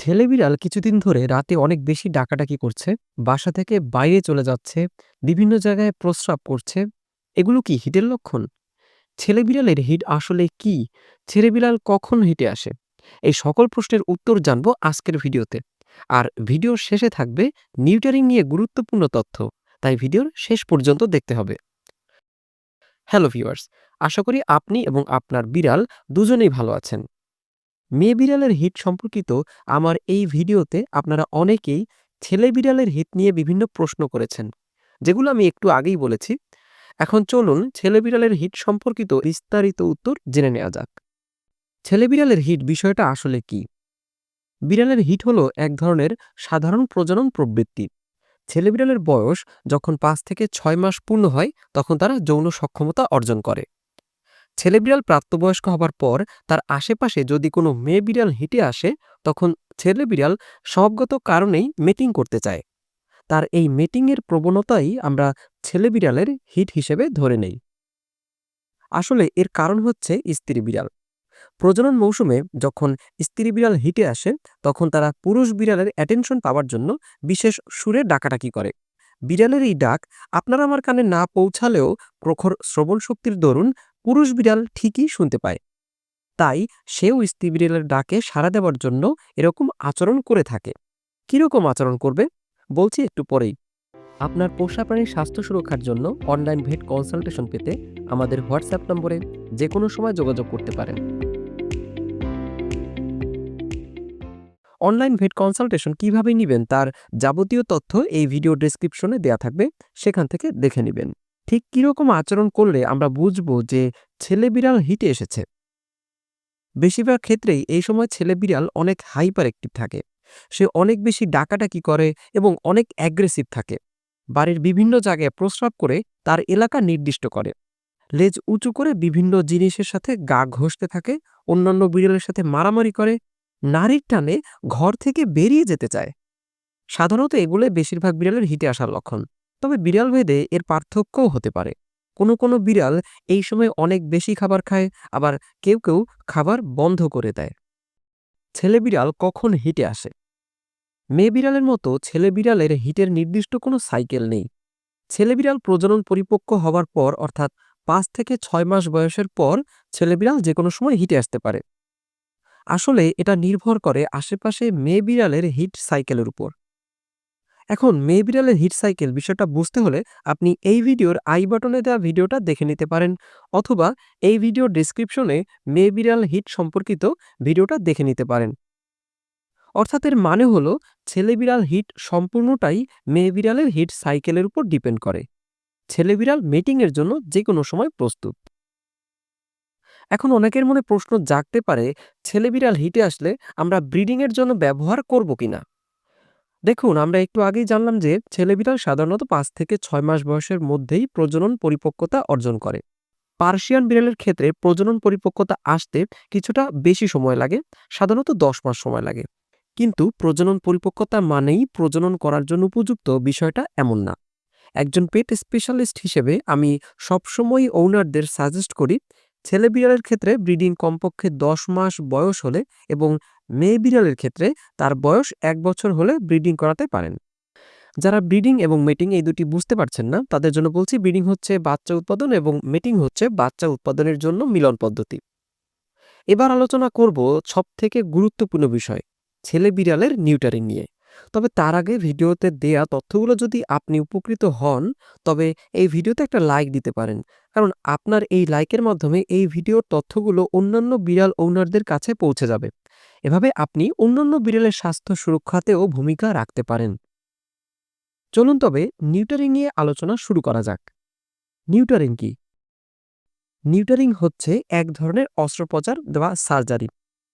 ছেলে বিড়াল কিছুদিন ধরে রাতে অনেক বেশি ডাকাডাকি করছে, বাসা থেকে বাইরে চলে যাচ্ছে, বিভিন্ন জায়গায় প্রস্রাব করছে। এগুলো কি হিটের লক্ষণ? ছেলে বিড়ালের হিট আসলে কি? ছেলে বিড়াল কখন হিটে আসে? এই সকল প্রশ্নের উত্তর জানব আজকের ভিডিওতে। আর ভিডিওর শেষে থাকবে নিউটারিং নিয়ে গুরুত্বপূর্ণ তথ্য, তাই ভিডিওর শেষ পর্যন্ত দেখতে হবে। হ্যালো ভিউয়ার্স, আশা করি আপনি এবং আপনার বিড়াল দুজনেই ভালো আছেন। মেয়ে বিড়ালের হিট সম্পর্কিত আমার এই ভিডিওতে আপনারা অনেকেই ছেলে বিড়ালের হিট নিয়ে বিভিন্ন প্রশ্ন করেছেন, যেগুলো আমি একটু আগেই বলেছি। এখন চলুন ছেলে বিড়ালের হিট সম্পর্কিত বিস্তারিত উত্তর জেনে নেওয়া যাক। ছেলে বিড়ালের হিট বিষয়টা আসলে কি? বিড়ালের হিট হলো এক ধরনের সাধারণ প্রজনন প্রবৃত্তি। ছেলে বিড়ালের বয়স যখন পাঁচ থেকে ছয় মাস পূর্ণ হয়, তখন তারা যৌন সক্ষমতা অর্জন করে। ছেলে বিড়াল প্রাপ্তবয়স্ক হবার পর তার আশেপাশে যদি কোনো মেয়ে বিড়াল হিটে আসে, তখন ছেলে বিড়াল স্বভাবগত কারণেই মেটিং করতে চায়। তার এই মেটিংয়ের প্রবণতাই আমরা ছেলে বিড়ালের হিট হিসেবে ধরে নেই। আসলে এর কারণ হচ্ছে স্ত্রী বিড়াল। প্রজনন মৌসুমে যখন স্ত্রী বিড়াল হিটে আসে, তখন তারা পুরুষ বিড়ালের অ্যাটেনশন পাওয়ার জন্য বিশেষ সুরে ডাকাডাকি করে। বিড়ালের এই ডাক, আপনার আমার কানে না পৌঁছালেও প্রখর শ্রবণ শক্তির দরুন পুরুষ বিড়াল ঠিকই শুনতে পায়। তাই সেও স্ত্রী বিড়ালের ডাকে সাড়া দেওয়ার জন্য এরকম আচরণ করে থাকে। কীরকম আচরণ করবে? বলছি একটু পরেই। আপনার পোষা প্রাণীর স্বাস্থ্য সুরক্ষার জন্য অনলাইন ভেট কনসালটেশন পেতে আমাদের হোয়াটসঅ্যাপ নম্বরে যে কোনো সময় যোগাযোগ করতে পারেন। অনলাইন ভেট কনসালটেশন কীভাবে নেবেন তার যাবতীয় তথ্য এই ভিডিও ডেসক্রিপশনে দেয়া থাকবে। সেখান থেকে দেখে নেবেন। ঠিক কীরকম আচরণ করলে আমরা বুঝব যে ছেলে বিড়াল হিটে এসেছে? বেশিরভাগ ক্ষেত্রেই এই সময় ছেলে বিড়াল অনেক হাইপার অ্যাক্টিভ থাকে। সে অনেক বেশি ডাকাডাকি করে এবং অনেক অ্যাগ্রেসিভ থাকে। বাড়ির বিভিন্ন জায়গায় প্রস্রাব করে তার এলাকা নির্দিষ্ট করে। লেজ উঁচু করে বিভিন্ন জিনিসের সাথে গা ঘষতে থাকে, অন্যান্য বিড়ালের সাথে মারামারি করে, নারীর টানে ঘর থেকে বেরিয়ে যেতে চায়। সাধারণত এগুলো বেশিরভাগ বিড়ালের হিটে আসার লক্ষণ। তবে বিড়াল ভেদে এর পার্থক্যও হতে পারে। কোনো কোনো বিড়াল এই সময় অনেক বেশি খাবার খায়, আবার কেউ কেউ খাবার বন্ধ করে দেয়। ছেলে বিড়াল কখন হিটে আসে? মেয়ে বিড়ালের মতো ছেলে বিড়ালের হিটের নির্দিষ্ট কোনো সাইকেল নেই। ছেলে বিড়াল প্রজনন পরিপক্ক হওয়ার পর, অর্থাৎ পাঁচ থেকে ছয় মাস বয়সের পর, ছেলে বিড়াল যে কোনো সময় হিটে আসতে পারে। আসলে এটা নির্ভর করে আশেপাশে মেয়ে বিড়ালের হিট সাইকেলের উপর। এখন মেয়ে বিড়ালের হিট সাইকেল বিষয়টা বুঝতে হলে আপনি এই ভিডিওর আই বাটনে দেওয়া ভিডিওটা দেখে নিতে পারেন অথবা এই ভিডিওর ডিসক্রিপশনে মেয়ে বিড়াল হিট সম্পর্কিত ভিডিওটা দেখে নিতে পারেন। অর্থাৎ এর মানে হলো ছেলে বিড়াল হিট সম্পূর্ণটাই মেয়ে বিড়ালের হিট সাইকেলের উপর ডিপেন্ড করে। ছেলে বিড়াল মিটিংয়ের জন্য যে কোনো সময় প্রস্তুত। এখন অনেকের মনে প্রশ্ন জাগতে পারে, ছেলে বিড়াল হিটে আসলে আমরা ব্রিডিংয়ের জন্য ব্যবহার করব কিনা? দেখুন, আমরা একটু আগেই জানলাম যে ছেলে বিড়াল সাধারণত পাঁচ থেকে ছয় মাস বয়সের মধ্যেই প্রজনন পরিপক্কতা অর্জন করে। পার্সিয়ান বিড়ালের ক্ষেত্রে প্রজনন পরিপক্কতা আসতে কিছুটা বেশি সময় লাগে, সাধারণত দশ মাস সময় লাগে। কিন্তু প্রজনন পরিপক্কতা মানেই প্রজনন করার জন্য উপযুক্ত বিষয়টা এমন না। একজন পেট স্পেশালিস্ট হিসেবে আমি সবসময় ওনারদের সাজেস্ট করি ছেলে বিড়ালের ক্ষেত্রে ব্রিডিং কমপক্ষে দশ মাস বয়স হলে এবং মেয়ে বিড়ালের ক্ষেত্রে তার বয়স এক বছর হলে ব্রিডিং করাতে পারেন। যারা ব্রিডিং এবং মেটিং এই দুটি বুঝতে পারছেন না, তাদের জন্য বলছি ব্রিডিং হচ্ছে বাচ্চা উৎপাদন এবং মেটিং হচ্ছে বাচ্চা উৎপাদনের জন্য মিলন পদ্ধতি। এবার আলোচনা করব সব থেকে গুরুত্বপূর্ণ বিষয়, ছেলে বিড়ালের নিউটারিং নিয়ে। তবে তার আগে ভিডিওতে দেয়া তথ্যগুলো যদি আপনি উপকৃত হন, তবে এই ভিডিওতে একটা লাইক দিতে পারেন। কারণ আপনার এই লাইকের মাধ্যমে এই ভিডিওর তথ্যগুলো অন্যান্য বিড়াল ওনারদের কাছে পৌঁছে যাবে। এভাবে আপনি অন্যান্য বিড়ালের স্বাস্থ্য সুরক্ষাতেও ভূমিকা রাখতে পারেন। চলুন তবে নিউটারিং নিয়ে আলোচনা শুরু করা যাক। নিউটারিং কি? নিউটারিং হচ্ছে এক ধরনের অস্ত্রোপচার দেওয়া সার্জারি,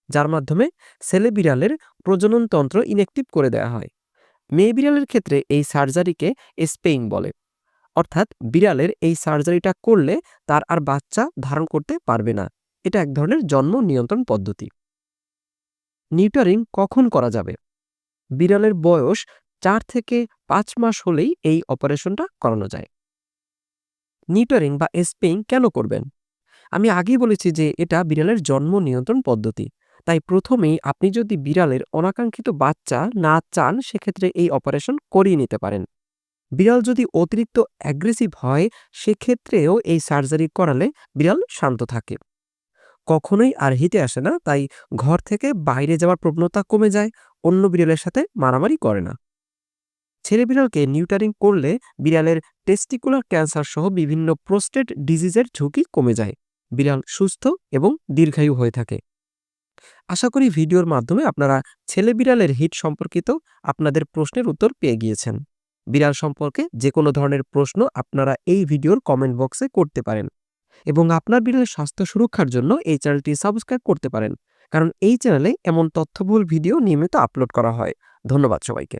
যার মাধ্যমে ছেলে বিড়ালের প্রজননতন্ত্র ইনঅ্যাক্টিভ করে দেওয়া হয়। মেয়ে বিড়ালের ক্ষেত্রে এই সার্জারিকে স্পেইং বলে। অর্থাৎ বিড়ালের এই সার্জারিটা করলে তার আর বাচ্চা ধারণ করতে পারবে না। এটা এক ধরনের জন্ম নিয়ন্ত্রণ পদ্ধতি। নিউটারিং কখন করা যাবে? বিড়ালের বয়স চার থেকে পাঁচ মাস হলেই এই অপারেশনটা করানো যায়। নিউটারিং বা স্পেইং কেন করবেন? আমি আগেই বলেছি যে এটা বিড়ালের জন্ম নিয়ন্ত্রণ পদ্ধতি। তাই প্রথমেই আপনি যদি বিড়ালের অনাকাঙ্ক্ষিত বাচ্চা না চান, সেক্ষেত্রে এই অপারেশন করিয়ে নিতে পারেন। বিড়াল যদি অতিরিক্ত অ্যাগ্রেসিভ হয়, সেক্ষেত্রেও এই সার্জারি করালে বিড়াল শান্ত থাকে। কখনোই আর হিটে আসে না। তাই ঘর থেকে বাইরে যাওয়ার প্রবণতা কমে যায়, অন্য বিড়ালের সাথে মারামারি করে না। ছেলে বিড়ালকে নিউটারিং করলে বিড়ালের টেস্টিকুলার ক্যান্সার সহ বিভিন্ন প্রোস্টেট ডিজিজের ঝুঁকি কমে যায়। বিড়াল সুস্থ এবং দীর্ঘায়ু হয়ে থাকে। আশা করি ভিডিওর মাধ্যমে আপনারা ছেলে বিড়ালের হিট সম্পর্কিত আপনাদের প্রশ্নের উত্তর পেয়ে গিয়েছেন। বিড়াল সম্পর্কে যে কোনো ধরনের প্রশ্ন আপনারা এই ভিডিওর কমেন্ট বক্সে করতে পারেন। এবং আপনার বিড়ালের স্বাস্থ্য সুরক্ষার জন্য এই চ্যানেলটি সাবস্ক্রাইব করতে পারেন। কারণ এই চ্যানেলে এমন তথ্যবহুল ভিডিও নিয়মিত আপলোড করা হয়। ধন্যবাদ সবাইকে।